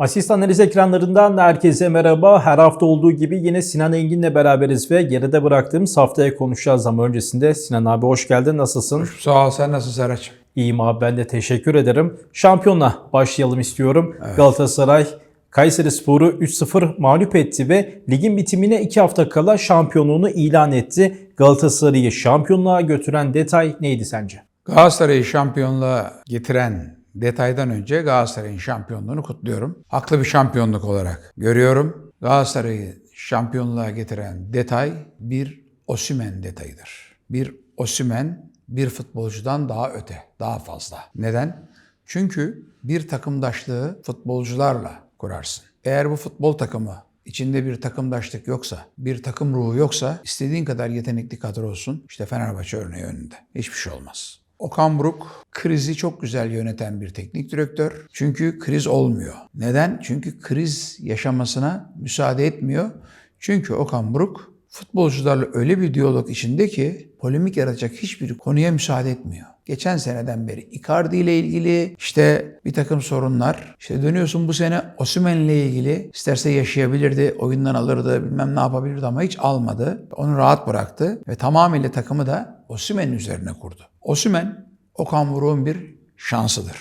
Asist analiz ekranlarından herkese merhaba. Her hafta olduğu gibi yine Sinan Engin'le beraberiz ve geride bıraktığımız haftaya konuşacağız ama öncesinde Sinan abi hoş geldin. Nasılsın? Sağ ol sen nasılsın Serhat'cığım? İyiyim abi ben de teşekkür ederim. Şampiyonla başlayalım istiyorum. Galatasaray Kayseri Sporu 3-0 mağlup etti ve ligin bitimine 2 hafta kala şampiyonluğunu ilan etti. Galatasaray'ı şampiyonluğa götüren detay neydi sence? Galatasaray'ı şampiyonluğa getiren detaydan önce Galatasaray'ın şampiyonluğunu kutluyorum. Haklı bir şampiyonluk olarak görüyorum. Galatasaray'ı şampiyonluğa getiren detay bir Osimen detayıdır. Bir Osimen bir futbolcudan daha öte, daha fazla. Neden? Çünkü bir takımdaşlığı futbolcularla kurarsın. Eğer bu futbol takımı içinde bir takımdaşlık yoksa, bir takım ruhu yoksa istediğin kadar yetenekli kadro olsun. İşte Fenerbahçe örneği önünde. Hiçbir şey olmaz. Okan Buruk krizi çok güzel yöneten bir teknik direktör. Çünkü kriz olmuyor. Neden? Çünkü kriz yaşamasına müsaade etmiyor. Çünkü Okan Buruk futbolcularla öyle bir diyalog içinde ki polemik yaratacak hiçbir konuya müsaade etmiyor. Geçen seneden beri Icardi ile ilgili işte bir takım sorunlar. İşte dönüyorsun bu sene Osimhen ile ilgili isterse yaşayabilirdi, oyundan alırdı, bilmem ne yapabilirdi ama hiç almadı. Onu rahat bıraktı ve tamamıyla takımı da Osimhen'in üzerine kurdu. Osimhen Okan Buruk'un bir şansıdır.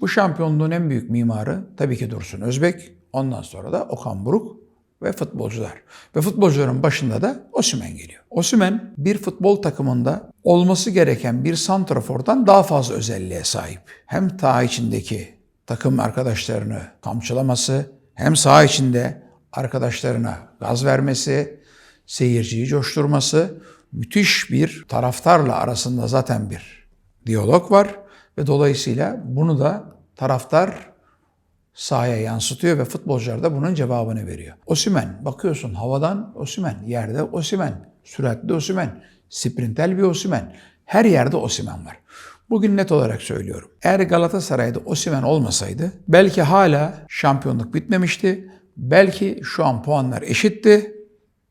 Bu şampiyonluğun en büyük mimarı tabii ki Dursun Özbek. Ondan sonra da Okan Buruk ve futbolcular. Ve futbolcuların başında da Osimhen geliyor. Osimhen bir futbol takımında olması gereken bir santrafordan daha fazla özelliğe sahip. Hem saha içindeki takım arkadaşlarını kamçılaması, hem saha içinde arkadaşlarına gaz vermesi, seyirciyi coşturması, müthiş bir taraftarla arasında zaten bir diyalog var ve dolayısıyla bunu da taraftar sahaya yansıtıyor ve futbolcular da bunun cevabını veriyor. Osimen bakıyorsun havadan Osimen, yerde Osimen, süratli Osimen, sprintel bir Osimen. Her yerde Osimen var. Bugün net olarak söylüyorum. Eğer Galatasaray'da Osimen olmasaydı belki hala şampiyonluk bitmemişti. Belki şu an puanlar eşitti.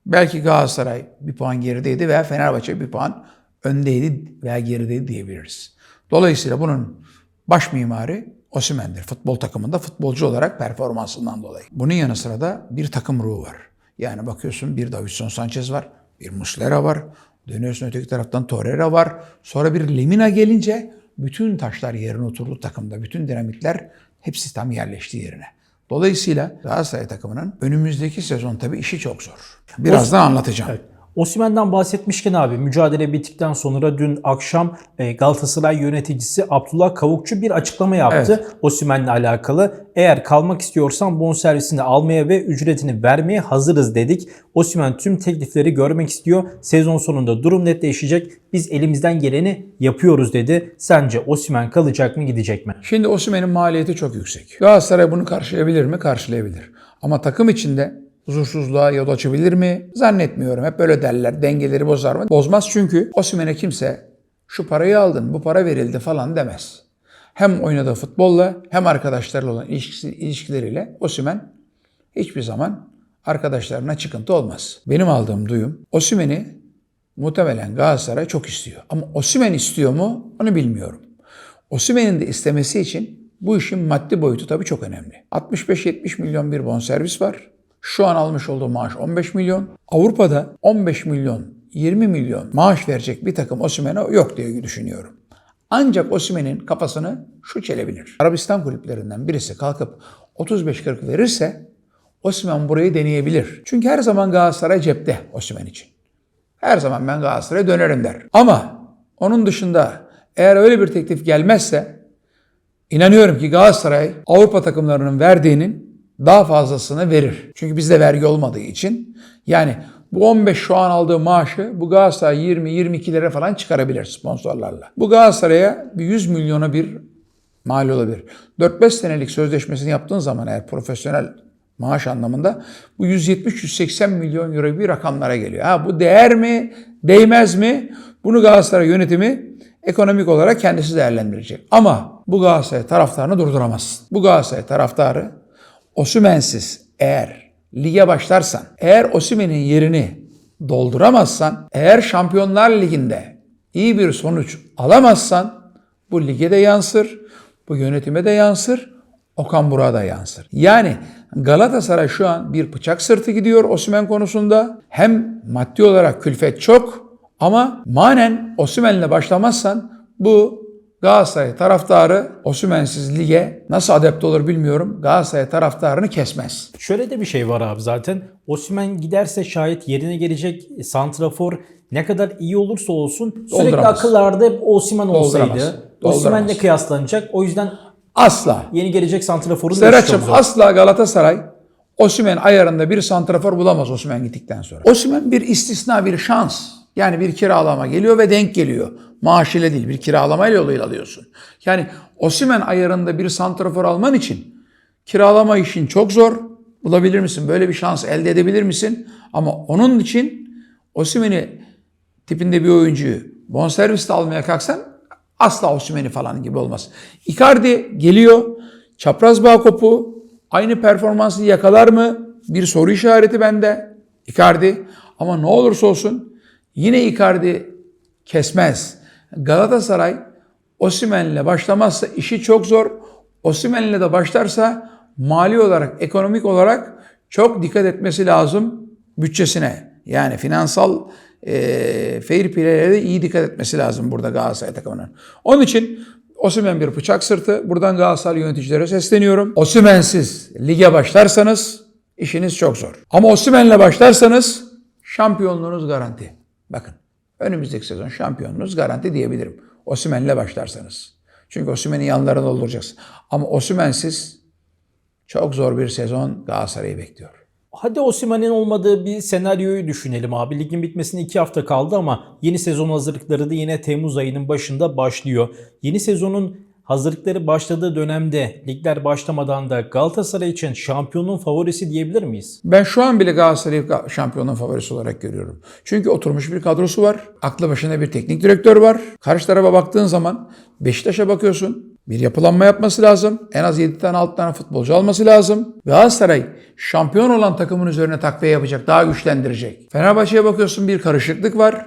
Belki Galatasaray bir puan gerideydi veya Fenerbahçe bir puan öndeydi veya gerideydi diyebiliriz. Dolayısıyla bunun baş mimarı Osimhen'dir. Futbol takımında futbolcu olarak performansından dolayı. Bunun yanı sıra da bir takım ruhu var. Yani bakıyorsun bir Davinson Sanchez var, bir Muslera var, dönüyorsun öteki taraftan Torreira var. Sonra bir Lemina gelince bütün taşlar yerine oturdu takımda. Bütün dinamikler hepsi tam yerleşti yerine. Dolayısıyla Galatasaray takımının önümüzdeki sezon tabii işi çok zor. Birazdan anlatacağım. Evet. Osimhen'den bahsetmişken abi mücadele bittikten sonra dün akşam e, Galatasaray yöneticisi Abdullah Kavukçu bir açıklama yaptı Osimhen'le alakalı. Eğer kalmak istiyorsan bonservisini almaya ve ücretini vermeye hazırız dedik. Osimhen tüm teklifleri görmek istiyor. Sezon sonunda durum netleşecek. Biz elimizden geleni yapıyoruz dedi. Sence Osimhen kalacak mı gidecek mi? Şimdi Osimhen'in maliyeti çok yüksek. Galatasaray bunu karşılayabilir mi? Karşılayabilir. Ama takım içinde huzursuzluğa yol açabilir mi? Zannetmiyorum. Hep böyle derler. Dengeleri bozar mı? Bozmaz çünkü Osimhen'e kimse şu parayı aldın, bu para verildi falan demez. Hem oynadığı futbolla hem arkadaşlarıyla olan ilişkisi, ilişkileriyle Osimhen hiçbir zaman arkadaşlarına çıkıntı olmaz. Benim aldığım duyum Osimhen'i muhtemelen Galatasaray çok istiyor. Ama Osimhen istiyor mu onu bilmiyorum. Osimhen'in de istemesi için bu işin maddi boyutu tabii çok önemli. 65-70 milyon bir bonservis var. Şu an almış olduğu maaş 15 milyon. Avrupa'da 15 milyon, 20 milyon maaş verecek bir takım Osimhen'e yok diye düşünüyorum. Ancak Osimhen'in kafasını şu çelebilir. Arabistan kulüplerinden birisi kalkıp 35-40 verirse Osimhen burayı deneyebilir. Çünkü her zaman Galatasaray cepte Osimhen için. Her zaman ben Galatasaray'a dönerim der. Ama onun dışında eğer öyle bir teklif gelmezse inanıyorum ki Galatasaray Avrupa takımlarının verdiğinin daha fazlasını verir. Çünkü bizde vergi olmadığı için. Yani bu 15 şu an aldığı maaşı bu Galatasaray 20-22 lira falan çıkarabilir sponsorlarla. Bu Galatasaray'a bir 100 milyona bir mal olabilir. 4-5 senelik sözleşmesini yaptığın zaman eğer profesyonel maaş anlamında bu 170-180 milyon euro bir rakamlara geliyor. Ha bu değer mi, değmez mi? Bunu Galatasaray yönetimi ekonomik olarak kendisi değerlendirecek. Ama bu Galatasaray taraftarını durduramazsın. Bu Galatasaray taraftarı Osimhen'siz eğer lige başlarsan, eğer Osimhen'in yerini dolduramazsan, eğer Şampiyonlar Ligi'nde iyi bir sonuç alamazsan bu lige de yansır, bu yönetime de yansır, Okan Burak'a da yansır. Yani Galatasaray şu an bir bıçak sırtı gidiyor Osimhen konusunda. Hem maddi olarak külfet çok ama manen Osimhen'le başlamazsan bu Galatasaray taraftarı Osimhen'siz lige nasıl adapte olur bilmiyorum. Galatasaray taraftarını kesmez. Şöyle de bir şey var abi zaten. Osimhen giderse şayet yerine gelecek santrafor ne kadar iyi olursa olsun sürekli akıllarda hep Dolduramaz. olsaydı. Osimhen'le kıyaslanacak. O yüzden Asla. yeni gelecek santraforun da işi Serhat'cığım asla Galatasaray Osimhen ayarında bir santrafor bulamaz Osimhen gittikten sonra. Osimhen bir istisna bir şans. Yani bir kiralama geliyor ve denk geliyor. Maaş ile değil bir kiralama yoluyla alıyorsun. Yani Osimhen ayarında bir santrafor alman için kiralama işin çok zor. Bulabilir misin? Böyle bir şans elde edebilir misin? Ama onun için Osimhen'i tipinde bir oyuncuyu bonservisle almaya kalksan asla Osimhen'i falan gibi olmaz. Icardi geliyor. Çapraz bağ kopu. Aynı performansı yakalar mı? Bir soru işareti bende. Icardi. Ama ne olursa olsun yine Icardi kesmez. Galatasaray Osimhen'le başlamazsa işi çok zor. Osimhen'le de başlarsa mali olarak, ekonomik olarak çok dikkat etmesi lazım bütçesine. Yani finansal e, fair play'e de iyi dikkat etmesi lazım burada Galatasaray takımının. Onun için Osimhen bir bıçak sırtı. Buradan Galatasaray yöneticilere sesleniyorum. Osimhen'siz lige başlarsanız işiniz çok zor. Ama Osimhen'le başlarsanız şampiyonluğunuz garanti. Bakın önümüzdeki sezon şampiyonluğunuz garanti diyebilirim. Osimhen'le başlarsanız. Çünkü Osimhen'in yanlarını dolduracaksın. Ama Osimhen'siz çok zor bir sezon Galatasaray'ı bekliyor. Hadi Osimhen'in olmadığı bir senaryoyu düşünelim abi. Ligin bitmesine 2 hafta kaldı ama yeni sezon hazırlıkları da yine Temmuz ayının başında başlıyor. Yeni sezonun hazırlıkları başladığı dönemde ligler başlamadan da Galatasaray için şampiyonun favorisi diyebilir miyiz? Ben şu an bile Galatasaray'ı ga- şampiyonun favorisi olarak görüyorum. Çünkü oturmuş bir kadrosu var. Aklı başında bir teknik direktör var. Karşı tarafa baktığın zaman Beşiktaş'a bakıyorsun. Bir yapılanma yapması lazım. En az 7 tane 6 tane futbolcu alması lazım. Galatasaray şampiyon olan takımın üzerine takviye yapacak. Daha güçlendirecek. Fenerbahçe'ye bakıyorsun bir karışıklık var.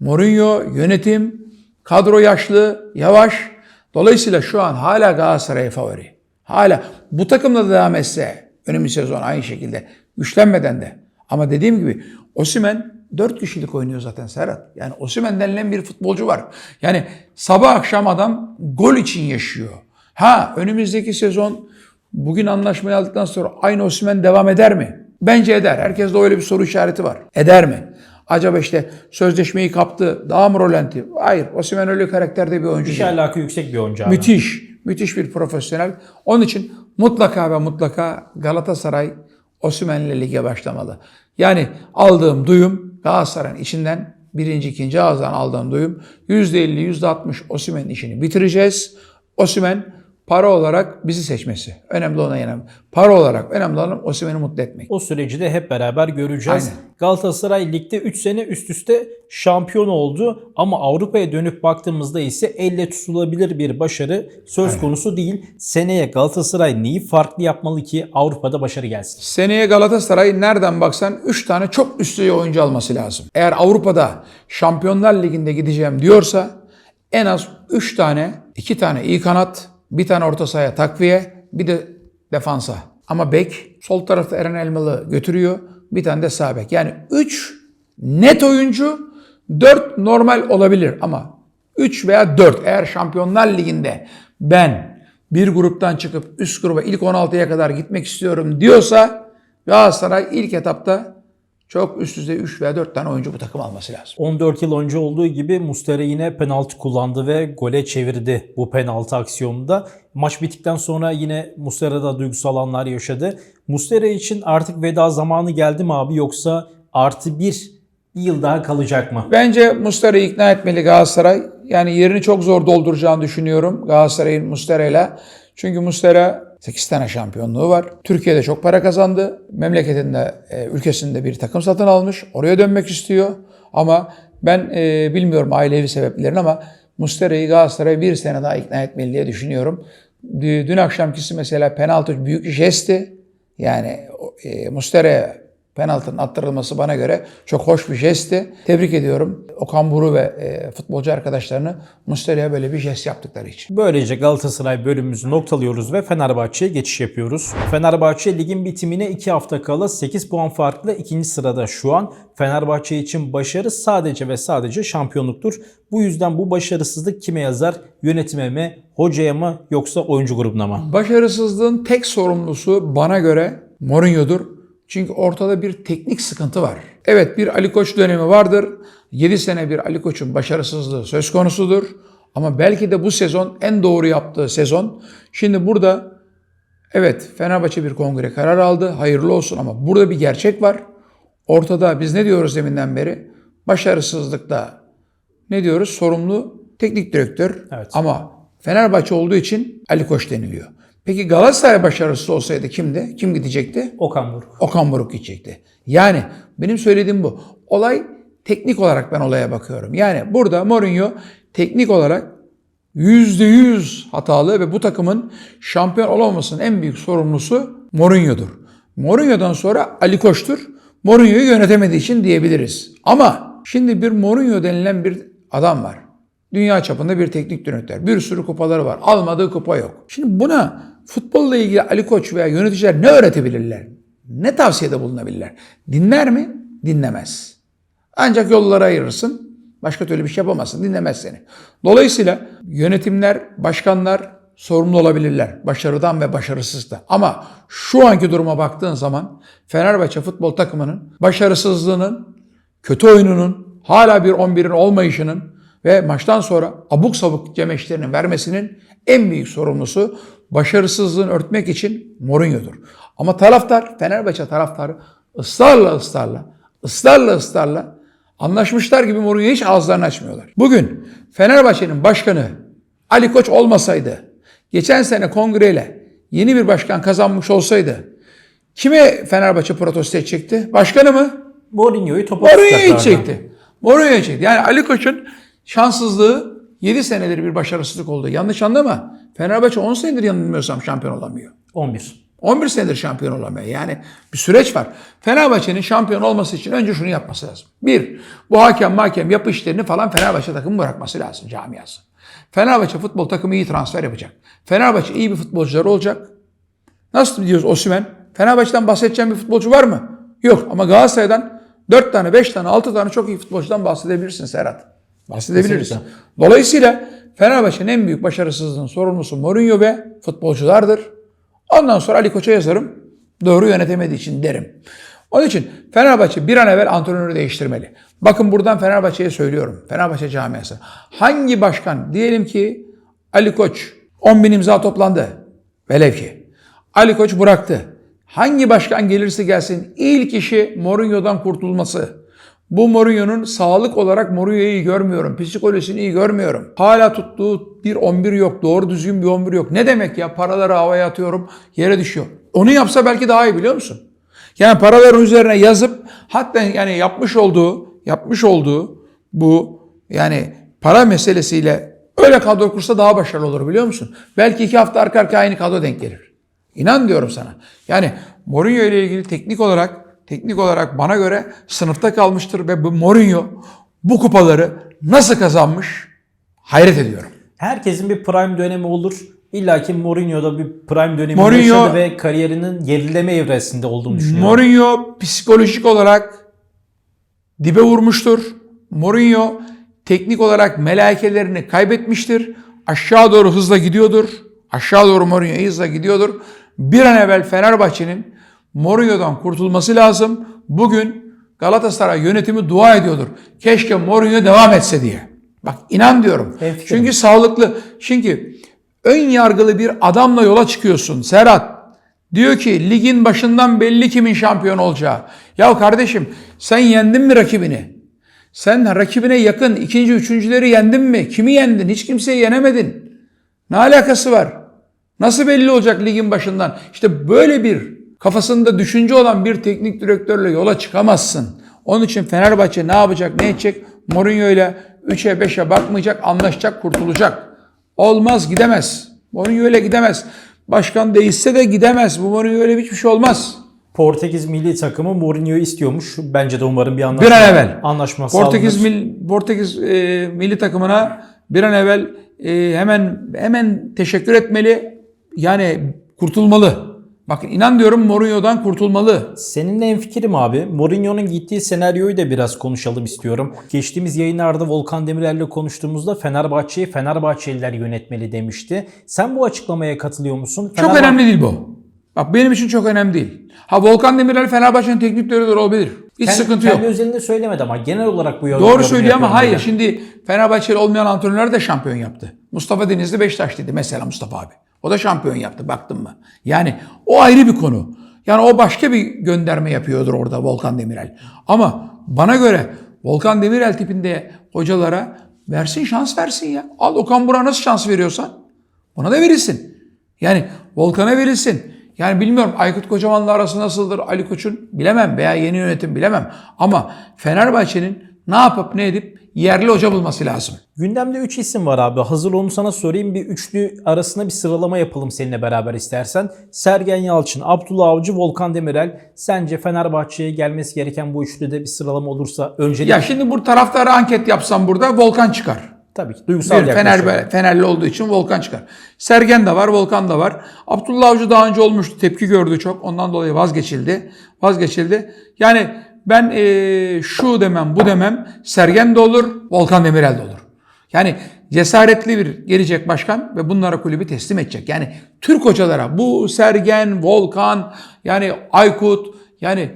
Mourinho, yönetim, kadro yaşlı, yavaş. Dolayısıyla şu an hala Galatasaray favori. Hala bu takımla da devam etse önümüz sezon aynı şekilde güçlenmeden de. Ama dediğim gibi Osimen 4 kişilik oynuyor zaten Serhat. Yani Osimen denilen bir futbolcu var. Yani sabah akşam adam gol için yaşıyor. Ha önümüzdeki sezon bugün anlaşmayı aldıktan sonra aynı Osimen devam eder mi? Bence eder. Herkes de öyle bir soru işareti var. Eder mi? Acaba işte sözleşmeyi kaptı. Daha mı rolanti? Hayır. Osimhen öyle karakterde bir oyuncu İş alaka yüksek bir oyuncu abi. Müthiş. Müthiş bir profesyonel. Onun için mutlaka ve mutlaka Galatasaray Osimhen'le lige başlamalı. Yani aldığım duyum Galatasaray'ın içinden birinci, ikinci ağızdan aldığım duyum %50, %60 Osimhen'in işini bitireceğiz. Osimhen para olarak bizi seçmesi. Önemli olan yani para olarak önemli olan Osimhen'i mutlu etmek. O süreci de hep beraber göreceğiz. Aynen. Galatasaray ligde 3 sene üst üste şampiyon oldu ama Avrupa'ya dönüp baktığımızda ise elle tutulabilir bir başarı söz konusu değil. Seneye Galatasaray neyi farklı yapmalı ki Avrupa'da başarı gelsin? Seneye Galatasaray nereden baksan 3 tane çok üst düzey oyuncu alması lazım. Eğer Avrupa'da Şampiyonlar Ligi'nde gideceğim diyorsa en az 3 tane, 2 tane iyi kanat, bir tane orta sahaya takviye, bir de defansa. Ama bek sol tarafta Eren Elmalı götürüyor. Bir tane de sağ bek. Yani 3 net oyuncu, 4 normal olabilir ama 3 veya 4 eğer Şampiyonlar Ligi'nde ben bir gruptan çıkıp üst gruba ilk 16'ya kadar gitmek istiyorum diyorsa Galatasaray ilk etapta çok üst düzey 3 veya 4 tane oyuncu bu takım alması lazım. 14 yıl önce olduğu gibi Mustera yine penaltı kullandı ve gole çevirdi bu penaltı aksiyonunda. Maç bittikten sonra yine Mustera da duygusal anlar yaşadı. Mustera için artık veda zamanı geldi mi abi yoksa artı bir, bir yıl daha kalacak mı? Bence Muslera'yı ikna etmeli Galatasaray. Yani yerini çok zor dolduracağını düşünüyorum Galatasaray'ın Muslera'yla. Çünkü Muslera 8 tane şampiyonluğu var. Türkiye'de çok para kazandı. Memleketinde, e, ülkesinde bir takım satın almış. Oraya dönmek istiyor. Ama ben e, bilmiyorum ailevi sebeplerini ama Muslera'yı Galatasaray bir sene daha ikna etmeli diye düşünüyorum. Dü- Dün akşamkisi mesela penaltı büyük jesti. Yani e, Muslera'ya penaltının attırılması bana göre çok hoş bir jestti. Tebrik ediyorum. Okan Buru ve e, futbolcu arkadaşlarını Muslera'ya böyle bir jest yaptıkları için. Böylece Galatasaray bölümümüzü noktalıyoruz ve Fenerbahçe'ye geçiş yapıyoruz. Fenerbahçe ligin bitimine 2 hafta kala 8 puan farklı ikinci sırada şu an. Fenerbahçe için başarı sadece ve sadece şampiyonluktur. Bu yüzden bu başarısızlık kime yazar? Yönetime mi, hocaya mı yoksa oyuncu grubuna mı? Başarısızlığın tek sorumlusu bana göre Mourinho'dur. Çünkü ortada bir teknik sıkıntı var. Evet bir Ali Koç dönemi vardır. 7 sene bir Ali Koç'un başarısızlığı söz konusudur. Ama belki de bu sezon en doğru yaptığı sezon. Şimdi burada evet Fenerbahçe bir kongre karar aldı. Hayırlı olsun ama burada bir gerçek var. Ortada biz ne diyoruz deminden beri? Başarısızlıkta ne diyoruz? Sorumlu teknik direktör. Evet. Ama Fenerbahçe olduğu için Ali Koç deniliyor. Peki Galatasaray başarısız olsaydı kimdi? Kim gidecekti? Okan Buruk. Okan Buruk gidecekti. Yani benim söylediğim bu. Olay teknik olarak ben olaya bakıyorum. Yani burada Mourinho teknik olarak %100 hatalı ve bu takımın şampiyon olamamasının en büyük sorumlusu Mourinho'dur. Mourinho'dan sonra Ali Koç'tur. Mourinho'yu yönetemediği için diyebiliriz. Ama şimdi bir Mourinho denilen bir adam var. Dünya çapında bir teknik direktör. Bir sürü kupaları var. Almadığı kupa yok. Şimdi buna futbolla ilgili Ali Koç veya yöneticiler ne öğretebilirler? Ne tavsiyede bulunabilirler? Dinler mi? Dinlemez. Ancak yolları ayırırsın. Başka türlü bir şey yapamazsın. Dinlemez seni. Dolayısıyla yönetimler, başkanlar sorumlu olabilirler. Başarıdan ve başarısızlıktan. Ama şu anki duruma baktığın zaman Fenerbahçe futbol takımının başarısızlığının, kötü oyununun, hala bir 11'in olmayışının ve maçtan sonra abuk sabuk cemeşlerinin vermesinin en büyük sorumlusu başarısızlığını örtmek için Mourinho'dur. Ama taraftar, Fenerbahçe taraftarı ısrarla ısrarla, ısrarla ısrarla anlaşmışlar gibi Mourinho'ya hiç ağızlarını açmıyorlar. Bugün Fenerbahçe'nin başkanı Ali Koç olmasaydı, geçen sene kongreyle yeni bir başkan kazanmış olsaydı kime Fenerbahçe protesto edecekti? Başkanı mı? Mourinho'yu topa Mourinho'yu çekti. Mourinho'yu çekti. Yani Ali Koç'un şanssızlığı 7 senedir bir başarısızlık oldu. Yanlış anlama. Fenerbahçe 10 senedir yanılmıyorsam şampiyon olamıyor. 11. 11 senedir şampiyon olamıyor. Yani bir süreç var. Fenerbahçe'nin şampiyon olması için önce şunu yapması lazım. Bir, bu hakem mahkem yapı işlerini falan Fenerbahçe takımı bırakması lazım camiası. Fenerbahçe futbol takımı iyi transfer yapacak. Fenerbahçe iyi bir futbolcular olacak. Nasıl diyoruz Osimhen? Fenerbahçe'den bahsedeceğim bir futbolcu var mı? Yok ama Galatasaray'dan 4 tane, 5 tane, 6 tane çok iyi futbolcudan bahsedebilirsin Serhat. Bahsedebiliriz. Kesinlikle. Dolayısıyla Fenerbahçe'nin en büyük başarısızlığının sorumlusu Mourinho ve futbolculardır. Ondan sonra Ali Koç'a yazarım. Doğru yönetemediği için derim. Onun için Fenerbahçe bir an evvel antrenörü değiştirmeli. Bakın buradan Fenerbahçe'ye söylüyorum. Fenerbahçe camiası. Hangi başkan diyelim ki Ali Koç 10 bin imza toplandı. Velev ki. Ali Koç bıraktı. Hangi başkan gelirse gelsin ilk işi Mourinho'dan kurtulması. Bu Mourinho'nun sağlık olarak Mourinho'yu iyi görmüyorum. Psikolojisini iyi görmüyorum. Hala tuttuğu bir 11 yok. Doğru düzgün bir 11 yok. Ne demek ya? Paraları havaya atıyorum. Yere düşüyor. Onu yapsa belki daha iyi biliyor musun? Yani paraların üzerine yazıp hatta yani yapmış olduğu yapmış olduğu bu yani para meselesiyle öyle kadro kursa daha başarılı olur biliyor musun? Belki iki hafta arka arkaya aynı kadro denk gelir. İnan diyorum sana. Yani Mourinho ile ilgili teknik olarak teknik olarak bana göre sınıfta kalmıştır ve bu Mourinho bu kupaları nasıl kazanmış hayret ediyorum. Herkesin bir prime dönemi olur. İlla ki Mourinho'da bir prime dönemi Mourinho- yaşadı ve kariyerinin gerileme evresinde olduğunu düşünüyorum. Mourinho psikolojik olarak dibe vurmuştur. Mourinho teknik olarak melekelerini kaybetmiştir. Aşağı doğru hızla gidiyordur. Aşağı doğru Mourinho hızla gidiyordur. Bir an evvel Fenerbahçe'nin Mourinho'dan kurtulması lazım. Bugün Galatasaray yönetimi dua ediyordur. Keşke Mourinho devam etse diye. Bak inan diyorum. Hemfikirim. Çünkü sağlıklı. Çünkü ön yargılı bir adamla yola çıkıyorsun Serhat. Diyor ki ligin başından belli kimin şampiyon olacağı. Ya kardeşim sen yendin mi rakibini? Sen rakibine yakın ikinci, üçüncüleri yendin mi? Kimi yendin? Hiç kimseyi yenemedin. Ne alakası var? Nasıl belli olacak ligin başından? İşte böyle bir kafasında düşünce olan bir teknik direktörle yola çıkamazsın. Onun için Fenerbahçe ne yapacak, ne edecek? Mourinho ile 3'e 5'e bakmayacak, anlaşacak, kurtulacak. Olmaz, gidemez. Mourinho öyle gidemez. Başkan değişse de gidemez. Bu Mourinho öyle hiçbir şey olmaz. Portekiz milli takımı Mourinho'yu istiyormuş. Bence de umarım bir Bir anlaşma, an evvel. anlaşma Portekiz mil, Portekiz e, milli takımına bir an evvel e, hemen hemen teşekkür etmeli. Yani kurtulmalı. Bakın inan diyorum Mourinho'dan kurtulmalı. Seninle en fikrim abi. Mourinho'nun gittiği senaryoyu da biraz konuşalım istiyorum. Geçtiğimiz yayınlarda Volkan Demirel'le konuştuğumuzda Fenerbahçe'yi Fenerbahçeliler yönetmeli demişti. Sen bu açıklamaya katılıyor musun? Çok Fenerbahçe- önemli değil bu. Bak benim için çok önemli değil. Ha Volkan Demirel Fenerbahçe'nin teknik direktörü olabilir. Hiç Kendi- sıkıntı yok. Kendi özelinde söylemedi ama genel olarak bu yorum Doğru söylüyor ama hayır. ben. Şimdi Fenerbahçeli olmayan antrenörler de şampiyon yaptı. Mustafa Denizli Beşiktaşlıydı mesela Mustafa abi. O da şampiyon yaptı baktın mı? Yani o ayrı bir konu. Yani o başka bir gönderme yapıyordur orada Volkan Demirel. Ama bana göre Volkan Demirel tipinde hocalara versin şans versin ya. Al Okan Burak'a nasıl şans veriyorsan ona da verilsin. Yani Volkan'a verilsin. Yani bilmiyorum Aykut Kocaman'la arası nasıldır Ali Koç'un bilemem veya yeni yönetim bilemem. Ama Fenerbahçe'nin ne yapıp ne edip yerli hoca bulması lazım. Gündemde 3 isim var abi. Hazır onu sana sorayım. Bir üçlü arasında bir sıralama yapalım seninle beraber istersen. Sergen Yalçın, Abdullah Avcı, Volkan Demirel. Sence Fenerbahçe'ye gelmesi gereken bu üçlüde bir sıralama olursa öncelik Ya şimdi bu taraftarı anket yapsam burada Volkan çıkar. tabii ki duygusal Bir. Fener, Fenerli olduğu için Volkan çıkar. Sergen de var, Volkan da var. Abdullah Avcı daha önce olmuştu. Tepki gördü çok. Ondan dolayı vazgeçildi. Vazgeçildi. Yani ben eee, şu demem, bu demem. Sergen de olur, Volkan Demirel de olur. Yani cesaretli bir gelecek başkan ve bunlara kulübü teslim edecek. Yani Türk hocalara bu Sergen, Volkan, yani Aykut, yani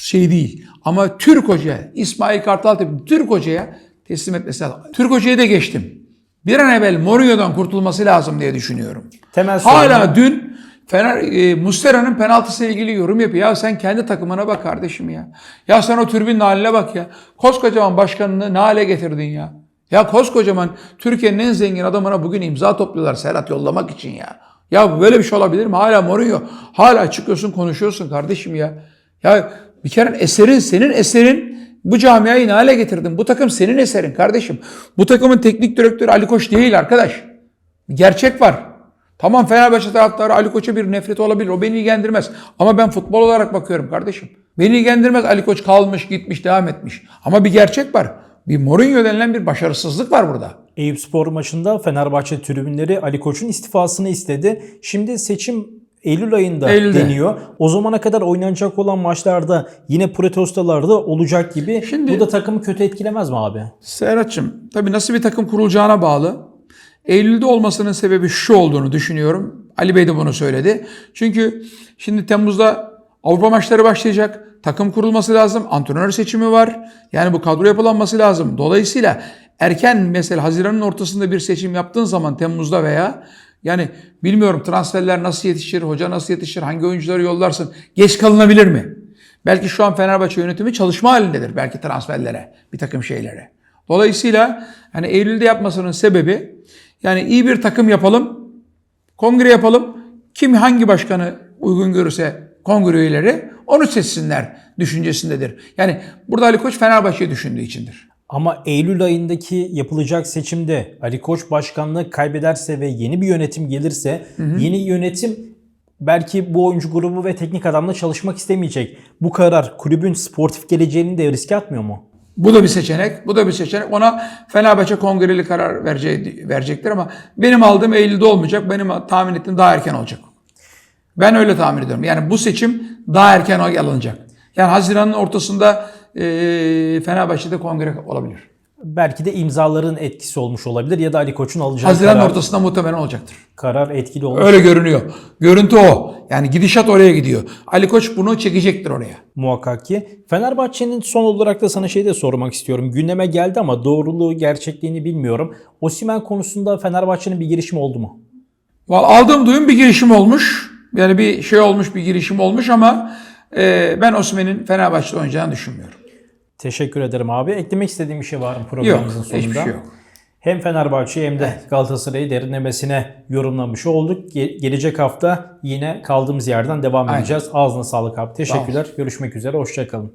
şey değil. Ama Türk hocaya, İsmail Kartal Tepe, Türk hocaya teslim etmesi lazım. Türk hocaya da geçtim. Bir an evvel Mourinho'dan kurtulması lazım diye düşünüyorum. Temel sorun- Hala dün Fener, e, Mustera'nın penaltısı ile ilgili yorum yapıyor. Ya sen kendi takımına bak kardeşim ya. Ya sen o türbinin haline bak ya. Koskocaman başkanını ne hale getirdin ya. Ya koskocaman Türkiye'nin en zengin adamına bugün imza topluyorlar Serhat yollamak için ya. Ya böyle bir şey olabilir mi? Hala Mourinho. Hala çıkıyorsun konuşuyorsun kardeşim ya. Ya bir kere eserin senin eserin bu camiayı ne hale getirdin? Bu takım senin eserin kardeşim. Bu takımın teknik direktörü Ali Koç değil arkadaş. Gerçek var. Tamam Fenerbahçe taraftarı Ali Koç'a bir nefret olabilir. O beni ilgilendirmez. Ama ben futbol olarak bakıyorum kardeşim. Beni ilgilendirmez Ali Koç kalmış, gitmiş, devam etmiş. Ama bir gerçek var. Bir Mourinho denilen bir başarısızlık var burada. Eyüp Spor maçında Fenerbahçe tribünleri Ali Koç'un istifasını istedi. Şimdi seçim Eylül ayında Eylül'de. deniyor. O zamana kadar oynanacak olan maçlarda yine protestolar da olacak gibi. Şimdi- Bu da takımı kötü etkilemez mi abi? Serhat'cığım tabii nasıl bir takım kurulacağına bağlı. Eylül'de olmasının sebebi şu olduğunu düşünüyorum. Ali Bey de bunu söyledi. Çünkü şimdi Temmuz'da Avrupa maçları başlayacak. Takım kurulması lazım. Antrenör seçimi var. Yani bu kadro yapılanması lazım. Dolayısıyla erken mesela Haziran'ın ortasında bir seçim yaptığın zaman Temmuz'da veya yani bilmiyorum transferler nasıl yetişir, hoca nasıl yetişir, hangi oyuncuları yollarsın. Geç kalınabilir mi? Belki şu an Fenerbahçe yönetimi çalışma halindedir belki transferlere, bir takım şeylere. Dolayısıyla hani Eylül'de yapmasının sebebi yani iyi bir takım yapalım, kongre yapalım. Kim hangi başkanı uygun görürse kongre üyeleri onu seçsinler düşüncesindedir. Yani burada Ali Koç Fenerbahçe'yi düşündüğü içindir. Ama Eylül ayındaki yapılacak seçimde Ali Koç başkanlığı kaybederse ve yeni bir yönetim gelirse yeni yönetim belki bu oyuncu grubu ve teknik adamla çalışmak istemeyecek. Bu karar kulübün sportif geleceğini de riske atmıyor mu? Bu da bir seçenek, bu da bir seçenek. Ona Fenerbahçe kongreli karar verecektir ama benim aldığım Eylül'de olmayacak. Benim tahmin ettiğim daha erken olacak. Ben öyle tahmin ediyorum. Yani bu seçim daha erken alınacak. Yani Haziran'ın ortasında eee Fenerbahçe'de kongre olabilir. Belki de imzaların etkisi olmuş olabilir ya da Ali Koç'un alacağı Haziran'ın karar, ortasında muhtemelen olacaktır. karar etkili olmuş. Öyle görünüyor. Görüntü o. Yani gidişat oraya gidiyor. Ali Koç bunu çekecektir oraya. Muhakkak ki. Fenerbahçe'nin son olarak da sana şey de sormak istiyorum. Gündeme geldi ama doğruluğu, gerçekliğini bilmiyorum. Osimhen konusunda Fenerbahçe'nin bir girişimi oldu mu? Vallahi aldığım duyum bir girişim olmuş. Yani bir şey olmuş, bir girişim olmuş ama e, ben Osman'ın Fenerbahçe'de oynayacağını düşünmüyorum. Teşekkür ederim abi. Eklemek istediğim bir şey var mı Yok, programımızın sonunda? hiçbir şey yok. Hem Fenerbahçe hem de Galatasaray'ı derinlemesine yorumlamış olduk. Ge- gelecek hafta yine kaldığımız yerden devam Aynen. edeceğiz. Ağzına sağlık abi. Teşekkürler. Görüşmek üzere. Hoşçakalın.